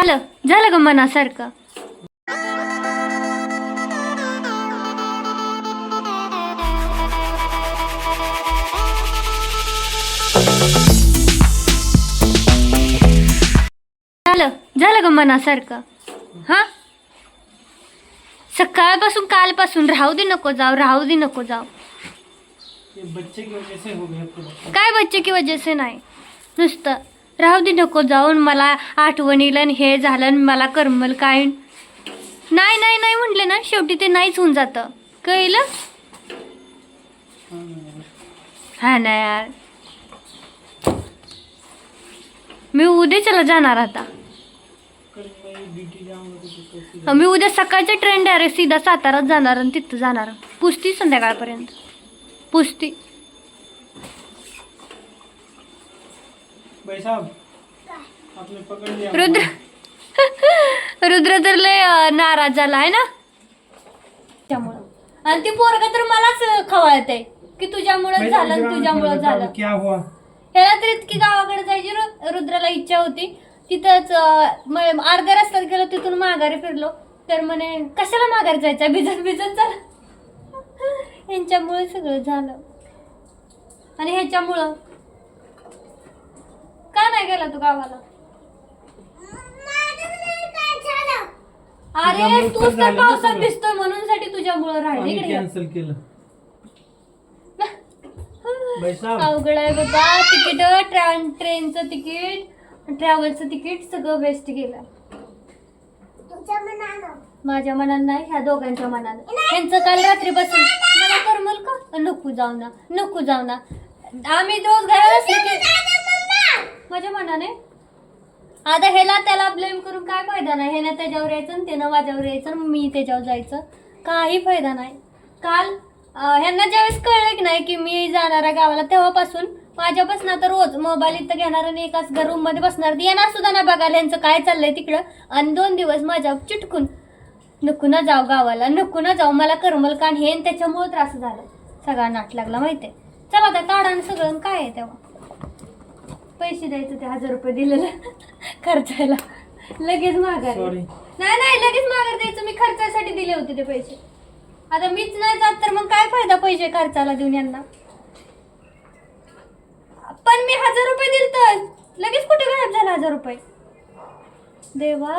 झालं झालं ग मनासारखं? झालं झालं ग मनासारखं? हा? सकाळपासून कालपासून राहू दे नको जाऊ राहू दे नको जाऊ. ये बच्चे की वजह से हो गया पूरा काय बच्चे की वजह से नाही? नुसतं राहू दे नको जाऊन मला आठवणीला आणि हे झालं आणि मला करमल काय. नाही नाही नाही म्हटले ना शेवटी ते नाहीच होऊन जातं. कळलं? हा ना यार. मी उद्या चला जाणार आता. मी उद्या सकाळच्या ट्रेन डायरेक्ट सीधा सातारात जाणार आणि तिथं जाणार. पुसती संध्याकाळपर्यंत. पुसती. भाई साहब आपने पकड़ लिया। रुद्र रुद्र तर लय अं, नाराज झाला आहे ना? त्यामुळं. आणि ती पोरग तर मलाच खवळत आहे की तुझ्यामुळं भाई झालं तुझ्यामुळं बताओ, झालं. क्या हुआ? ह्याला तर इतकी गावाकडे जायची रु- रुद्राला इच्छा होती. तिथंच अं, म- अर्ध्या रस्त्यात गेलो तिथून माघारी फिरलो. तर म्हणे कशाला माघारी जायचं? भिजत भिजत झालं यांच्यामुळे सगळं झालं. आणि ह्याच्यामुळं का नाही गेला तू गावाला? अरे तुझ्यामुळं तूच तर तर झालं ना पावसात सगळं. भिजतोय म्हणून साठी तुझ्यामुळं राहिले इकडे. ये. कॅन्सल केलं अवघड आहे बाबा. तिकीट ट्रॅन ट्रेनचं तिकीट ट्रॅव्हलचं तिकीट सगळं वेस्ट गेलं माझ्या मनानं नाही ह्या दोघांच्या मनानं. ह्यांचं काल रात्री बसून मला करमल का? नको जाऊ ना नको जाऊ ना. आम्ही रोज घरात असलो की माझ्या मनाने. आता ह्याला त्याला ब्लेम करून काय फायदा नाही. ह्यानं त्याच्यावर यायचं आणि त्यानं माझ्यावर यायचं आणि मी त्याच्यावर जायचं. काही फायदा नाही. काल ह्यांना ज्यावेळेस कळलं की नाही की मी जाणार आहे गावाला तेव्हापासून माझ्यापासून आता रोज मोबाईल इथं घेणार आणि एकाच घर रूममध्ये बसणार. येणार सुद्धा ना बघायला. यांचं काय चाललंय तिकडं? आणि दोन दिवस माझ्या चिटकून नको ना जाऊ गावाला नको ना जाऊ. मला करमल कान हे त्याच्यामुळे त्रास झाला. सगळा नाट लागला माहिती आहे चला आता काढा सगळं काय आहे तेव्हा. पैसे द्यायचं ते हजार रुपये दिलेलं खर्चायला. लगेच माघार. नाही नाही लगेच माघार द्यायचं. मी खर्चासाठी दिले होते ते पैसे. आता मीच नाही जात तर मग काय फायदा पैसे खर्चाला देऊन यांना? पण मी हजार रुपये दिल तर लगेच कुठे गायब झाला हजार रुपये? देवा.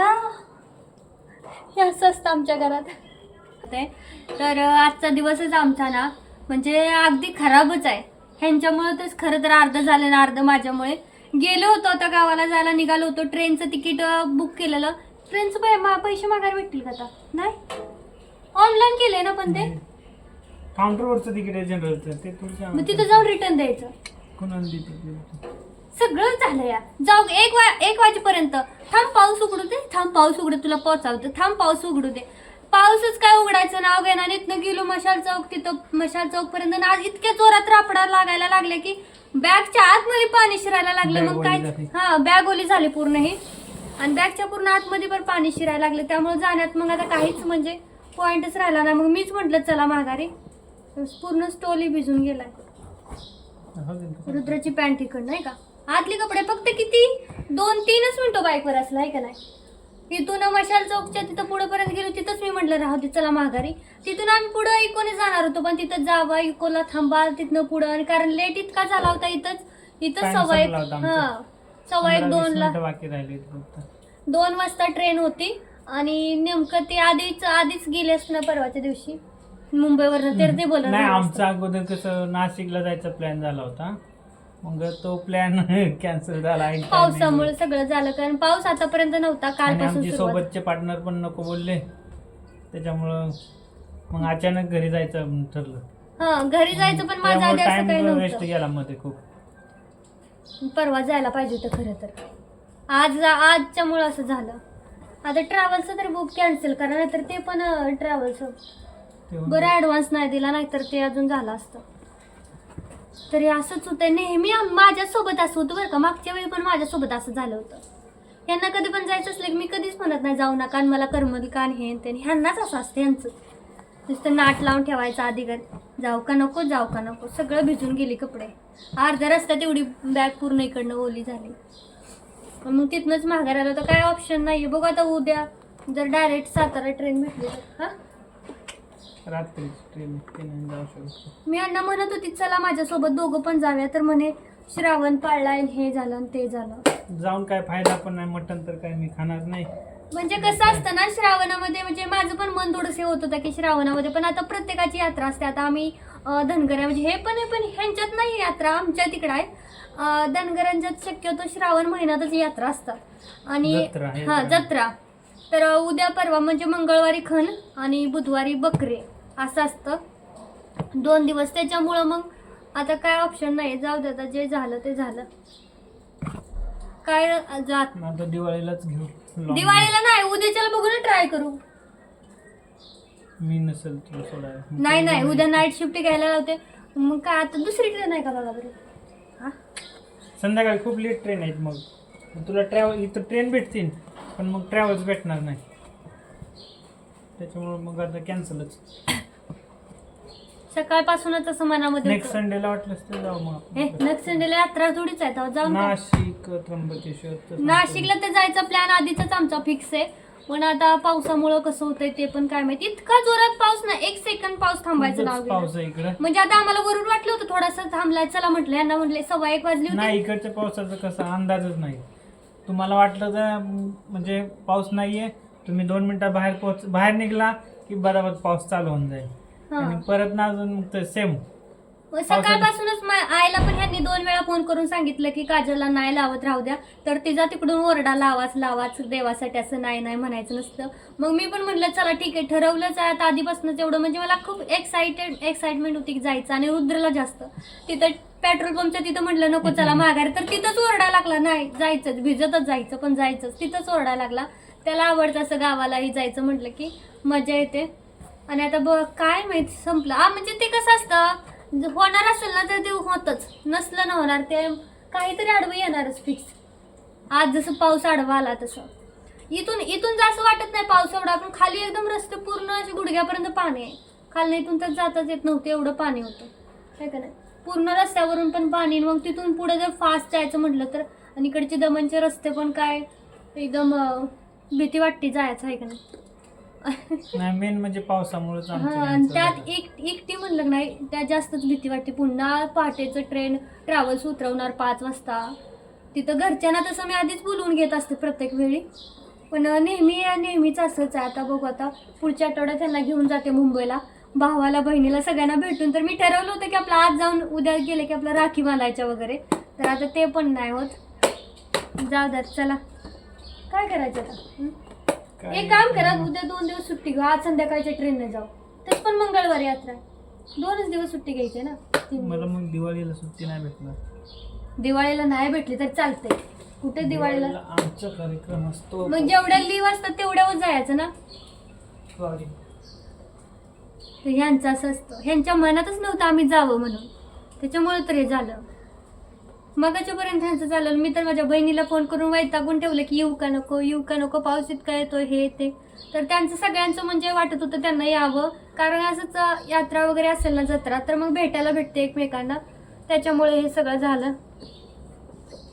हे असं असतं आमच्या घरात. ते तर अं, आजचा दिवसच आमचा ना म्हणजे अगदी खराबच आहे. ह्यांच्यामुळे तेच खरं तर अर्ध झालं ना अर्ध माझ्यामुळे. गेलो होतो आता गावाला जायला निघालो होतो. ट्रेनचं तिकीट बुक केलेलं. ट्रेनचं पै मा- पैसे माघार भेटतील का आता? नाही? ऑनलाईन केलंय ना पण ते? काउंटरवरचं तिकीट आहे जनरलचं ते तुमच्या मग तिथं जाऊन रिटर्न द्यायचं. कोणाला देते सगळं झालं या. जाऊ एक वा एक वाजेपर्यंत. थांब पाऊस उघडू दे. थांब पाऊस उघडू तुला पोचावतं थांब पाऊस उघडू दे. पाऊसच काय उघडायचं? नाव घेणार इथनं गेलो मशाल चौक तिथं मशाल चौक पर्यंत आज इतक्या जोरात रापडा लागायला लागले की बॅगच्या आतमध्ये पाणी शिरायला लागलं. मग काय. हा बॅग ओली झाली पूर्ण ही आणि बॅगच्या पूर्ण आतमध्ये पण पाणी शिरायला लागलं. त्यामुळे जाण्यात मग आता काहीच म्हणजे पॉईंटच राहिला नाही. मग मीच म्हटलं चला माघारी. पूर्ण स्टोली भिजून गेलाय. रुद्राची पॅन्ट इकडं नाही का? आतले कपडे फक्त किती? दोन तीनच मिनिटं बाईकवर असला आहे का नाही? इथून मशाल चौकच्या तिथं पुढे पर्यंत गेलो तिथंच मी म्हटलं राहू दे चला माघारी. तिथून आम्ही पुढं इकोने जाणार होतो पण तिथं जावा इकोला थांबा तिथनं पुढं. आणि कारण लेट इतका झाला होता इथंच. इथंच Time सव्वा एक. हा सव्वा एक दोनला. दोन वाजता ट्रेन होती. आणि नेमकं ते आधीच आधीच गेले असणार परवाच्या दिवशी. मुंबईवरनं तर ते बोलत नाही आमचा अगोदर कसं नाशिकला जायचा प्लॅन झाला होता. मग तो प्लॅन कॅन्सल झाला. पावसामुळे सगळं झालं कारण पाऊस आतापर्यंत नव्हता आणि कालपासून आमचे सुरुवात. सोबतचे पार्टनर पण नको बोलले. त्याच्यामुळं मग अचानक घरी जायचं ठरलं. हा घरी जायचं पण माझं आधी असं काही टाइम वेस्ट नव्हतं गेला मध्ये खूप. परवा जायला पाहिजे होतं खरं तर. आज आजच्यामुळं असं झालं. आता ट्रॅव्हलचं तरी बुक कॅन्सल करा नाहीतर ते पण ट्रॅव्हलचं तेव्हा बरं ॲडव्हान्स नाही दिला नाहीतर ते अजून झालं असतं. तरी असंच होतं नेहमी आम- माझ्यासोबत असं होतं बरं का. मागच्या वेळी पण माझ्यासोबत असं झालं होतं. यांना कधी पण जायचं असलं की मी कधीच म्हणत नाही जाऊ नका आणि मला करमल का आणि हे आणि ते आणि ह्यांनाच असं असतं यांचं नुसतं नाट लावून ठेवायचं आधी घर. जाऊ का नको जाऊ का नको. सगळं भिजून गेली कपडे. अर्ध्या रस्त्यात एवढी बॅग पूर्ण इकडनं ओली झाली. मग तिथनंच माघार आलं तर काय ऑप्शन नाही बघू आता उद्या जर डायरेक्ट सातारा ट्रेन भेटली तर. हां? रात्री ट्रेन ट्रेन जाऊ शकतो. मी अण्णा म्हणत होती चला माझ्यासोबत दोघं पण जाऊया. तर म्हणे श्रावण पाळलाय आणि हे झालं आणि ते झालं. जाऊन काय फायदा पण नाही मटण तर काय मी खाणार नाही. म्हणजे कसं असतं ना श्रावणामध्ये म्हणजे माझं पण मन थोडंसं होत होतं की श्रावणामध्ये पण आता प्रत्येकाची यात्रा असते. आता आम्ही अं, धनगऱ्या म्हणजे हे पण आहे पण ह्यांच्यात नाही यात्रा आमच्या तिकडं आहे. अं, धनगरांच्यात शक्यतो श्रावण महिन्यातच यात्रा असतात. आणि जत्रा. हा जत्रा. तर उद्या परवा म्हणजे मंगळवारी खण आणि बुधवारी बकरे असं असतं. दोन दिवस. त्याच्यामुळं मग आता काय ऑप्शन नाही जाऊ दे आता जे झालं ते झालं. काय जात आता दिवाळीलाच घेऊ. दिवाळीला नाही उद्याच्याला बघू ना ट्राय करू. मी नसेल तुला सोडायला. नाही नाही उद्या नाईट शिफ्ट घ्यायला लावते. मग काय आता दुसरी ट्रेन आहे का बघा बरं? हा? संध्याकाळी खूप लेट ट्रेन आहेत मग. मग तुला ट्रॅव्हल इथं ट्रेन भेटतील. पण मग ट्रॅव्हल्स भेटणार नाही. त्याच्यामुळे मग आता कॅन्सलच सकाळपासूनच असं मनामध्ये नेक्स्ट होतं. संडेला वाटलंच तर जाऊ मग हे नेक्स्ट संडेला यात्रा थोडीच आहे तेव्हा जाऊन काय? नाशिक त्र्यंबकेश्वर नाशिकला तर जायचा प्लॅन आधीचाच आमचा फिक्स आहे. पण आता पावसामुळं कसं होतंय ते पण काय माहिती. इतका जोरात पाऊस ना एक सेकंड पाऊस थांबायचं नाव खूपच. पाऊस आहे इकडं. म्हणजे आता आम्हाला वरून वाटलं होतं थोडासा थांबलाय चला म्हटलं यांना म्हटले सव्वा एक वाजली होती. नाही इकडच्या पावसाचा कसा अंदाजच नाही. तुम्हाला वाटलं तर म्हणजे पाऊस नाहीये तुम्ही दोन मिनिटात बाहेर पोहोच बाहेर निघला की बरोबर पाऊस चालू होऊन जाईल. आणि परत ना अजून सेम सकाळपासूनच आईला पण ह्यांनी दोन वेळा फोन करून सांगितलं की काजलला नाही लावत राहू द्या. तर तिचा तिकडून ओरडा लावाच लावाच देवासाठी असं नाही नाही म्हणायचं नसतं. मग मी पण म्हटलं चला ठीक आहे ठरवलंच आहे आता आधीपासूनच एवढं. म्हणजे मला खूप एक्साइटेड एक्साइटमेंट होती की जायचं आणि रुद्रला जास्त. तिथं पेट्रोल पंपच्या तिथं म्हटलं नको चला माघारी. तर तिथंच ओरडा लागला. नाही जायचंच भिजतच जायचं पण जायचंच. तिथंच ओरडा लागला. त्याला आवडतं असं गावालाही जायचं म्हटलं की मजा येते. आणि आता बघ काय माहीत संपलं. हा म्हणजे ते कसं असतं? होणार असेल ना तर ते होतच. नसलं ना होणार ते काहीतरी आडवं येणारच फिक्स आज जसं पाऊस आडवा आला तसं. इथून इथून जास्त वाटत नाही पाऊस एवढा पण खाली एकदम रस्ते पूर्ण असे गुडघ्यापर्यंत पाणी आहे. खाली इथून तर जाताच येत नव्हतं एवढं पाणी होतं. काय का नाही? पूर्ण रस्त्यावरून पण पाणी मग तिथून पुढे जर फास्ट जायचं म्हटलं तर आणि इकडचे दमनचे रस्ते पण काय एकदम भीती वाटते जायचं आहे का नाही मेन म्हणजे हा आणि यांचं त्यात. एक एकटी म्हणलं नाही त्यात जास्तच भीती वाटते. पुन्हा पहाटेचं ट्रेन ट्रॅव्हल्स उतरवणार पाच वाजता. तिथं घरच्यांना तसं मी आधीच बोलवून घेत असते प्रत्येक वेळी. पण नेहमी नेहमीच असंच आहे. आता बघू आता पुढच्या आठवड्यात त्यांना घेऊन जाते मुंबईला. भावाला बहिणीला सगळ्यांना भेटून तर मी ठरवलं होतं की आपलं आज जाऊन उद्या गेले की आपलं राखी बांधायच्या वगैरे. तर आता ते पण नाही होत. जाऊ द्यात चला. काय करायचं आता? एक काम करा उद्या दोन दिवस सुट्टी घेऊ. आज संध्याकाळच्या ट्रेनने जाऊ. तस पण मंगळवारी यात्रा आहे. दोनच दिवस सुट्टी घ्यायची ना? तीन मला दिवस. मग दिवाळीला सुट्टी नाही भेटणार. दिवाळीला नाही भेटली तर चालते कुठे दिवाळीला? आमचा कार्यक्रम असतो. मग जेवढ्या लिव्ह असतात तेवढ्यावर जायचं ना? Sorry. तर ह्यांचं असं असतं. ह्यांच्या मनातच नव्हतं आम्ही जावं म्हणून. त्याच्यामुळे तर हे झालं. मगाच्यापर्यंत ह्यांचं झालं मी तर माझ्या बहिणीला फोन करून वैतागून ठेवलं की येऊ का नको? येऊ का नको? पाऊस इतका येतो हे ते. तर त्यांचं सगळ्यांचं म्हणजे वाटत होतं त्यांना यावं. कारण असंच यात्रा वगैरे असेल ना जत्रा तर मग भेटायला भेटते एकमेकांना. त्याच्यामुळे हे सगळं झालं.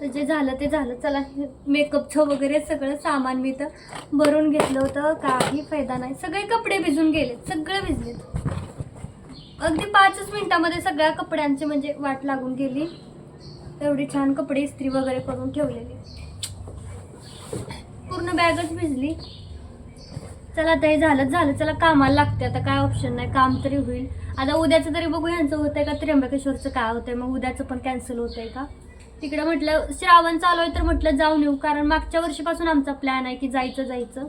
तर जे झालं ते झालं. चला मेकअपचं वगैरे सगळं सामान मी तर भरून घेतलं होतं. काही फायदा नाही. सगळे कपडे भिजून गेले सगळे भिजलेत. अगदी पाचच मिनिटामध्ये सगळ्या कपड्यांची म्हणजे वाट लागून गेली. एवढी छान कपडे इस्त्री वगैरे करून ठेवलेली. पूर्ण बॅगच भिजली. चला आता हे झालं झालं. चला कामाला लागते आता काय ऑप्शन नाही. काम तरी होईल. आता उद्याचं तरी बघू. ह्यांचं होतंय का त्र्यंबकेश्वरचं काय होतंय? मग उद्याचं पण कॅन्सल होतंय का? तिकडं म्हटलं श्रावण चालू आहे तर म्हटलं जाऊन येऊ कारण मागच्या वर्षीपासून आमचा प्लॅन आहे की जायचं जायचं.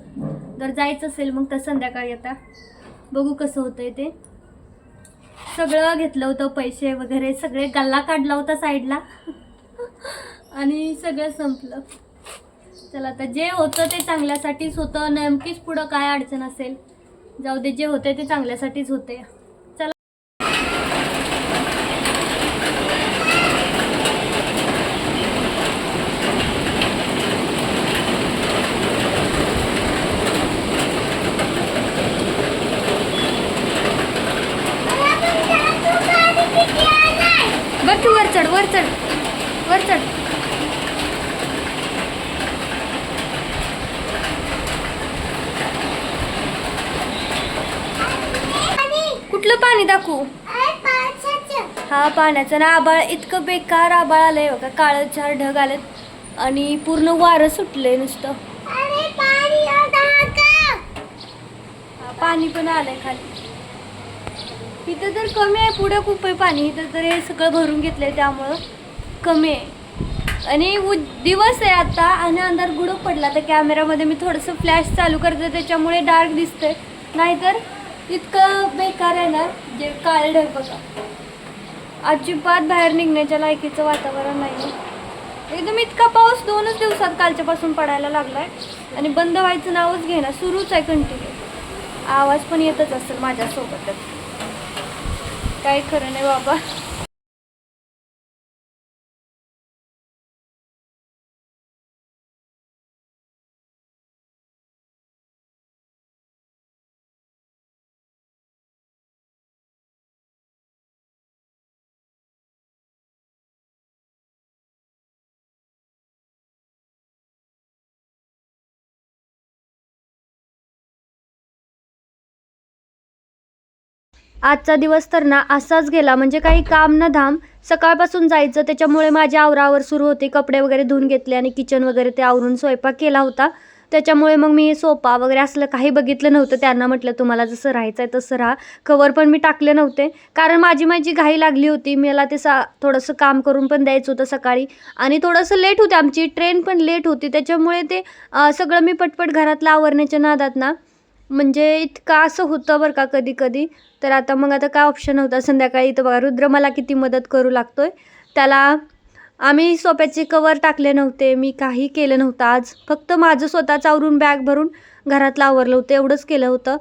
जर जायचं असेल मग तर संध्याकाळी आता बघू कसं होतंय ते. सगळं घेतलं होतं पैसे वगैरे सगळे गल्ला काढला होता साईडला. आणि सगळं संपलं. चला आता जे होतं ते चांगल्यासाठीच होतं. नेमकीच पुढं काय अडचण असेल जाऊ दे जे होते ते चांगल्यासाठीच होते चढ वर चढ. वर चढ. कुठलं पाणी दाखवू? हा पाण्याचं ना आबाळ इतकं बेकार आबाळ आलंय बघा. काळ चार ढग आलेत. आणि पूर्ण वारं सुटलंय नुसतं. पाणी पण आलंय खाली. इथं तर कमी आहे पुढे खूप आहे पाणी. इथं तर हे सगळं भरून घेतलं आहे त्यामुळं कमी आहे. आणि उ दिवस आहे आता आणि अंधार गुडूप पडला. तर कॅमेरामध्ये मी थोडंसं फ्लॅश चालू करते त्याच्यामुळे डार्क दिसतंय. नाहीतर इतकं बेकार आहे ना जे काळ ढग बघा. अजिबात बाहेर निघण्याच्या लायकीचं वातावरण नाही एकदम इतका पाऊस दोनच दिवसात कालच्यापासून पडायला लागला आहे आणि बंद व्हायचं नावच घेणार सुरूच आहे कंटिन्यू आवाज पण येतच असेल माझ्यासोबतच. काय खरं नाही बाबा. आजचा दिवस तर ना असाच गेला. म्हणजे काही काम न धाम सकाळपासून जायचं. त्याच्यामुळे माझी आवरावर सुरू होती. कपडे वगैरे धुवून घेतले आणि किचन वगैरे ते आवरून स्वयंपाक केला होता. त्याच्यामुळे मग मी सोफा वगैरे असलं काही बघितलं नव्हतं. त्यांना म्हटलं तुम्हाला जसं राहायचं आहे तसं राहा. कवर पण मी टाकले नव्हते. कारण माझी माझी घाई लागली होती. मला ते सा थोडंसं काम करून पण द्यायचं होतं सकाळी. आणि थोडंसं लेट होते आमची. ट्रेन पण लेट होती. त्याच्यामुळे ते सगळं मी पटपट घरातलं आवरण्याच्या नादात ना म्हणजे इतकं असं होतं बरं का कधी कधी. तर आता मग आता काय ऑप्शन होता संध्याकाळी इथं बघा रुद्र मला किती मदत करू लागतो आहे त्याला आम्ही सोप्याचे कवर टाकले नव्हते. मी काही केलं नव्हतं आज. फक्त माझं स्वतःच आवरून बॅग भरून घरातलं आवरलं होतं. एवढंच केलं होतं.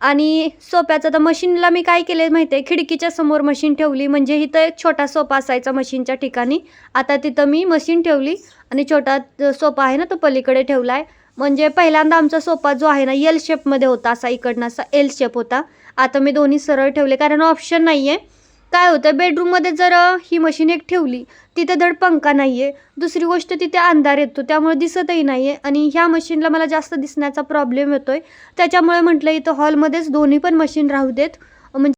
आणि सोप्याचं तर मशीनला मी काय केले माहिती आहे? खिडकीच्या समोर मशीन ठेवली. म्हणजे इथं एक छोटा सोपा असायचा मशीनच्या ठिकाणी. आता तिथं मी मशीन ठेवली. आणि छोटा सोपा आहे ना तो पलीकडे ठेवला आहे म्हणजे पहिल्यांदा आमचा सोफा जो आहे ना एल शेपमध्ये होता असा इकडनं असा एल शेप होता. आता मी दोन्ही सरळ ठेवले कारण ऑप्शन नाही आहे काय होतं बेडरूममध्ये जर ही मशीन एक ठेवली तिथे धड पंखा नाही आहे दुसरी गोष्ट तिथे अंधार येतो त्यामुळे दिसतही नाही आहे आणि ह्या मशीनला मला जास्त दिसण्याचा प्रॉब्लेम येतो आहे त्याच्यामुळे म्हटलं इथं हॉलमध्येच दोन्ही पण मशीन राहू देत.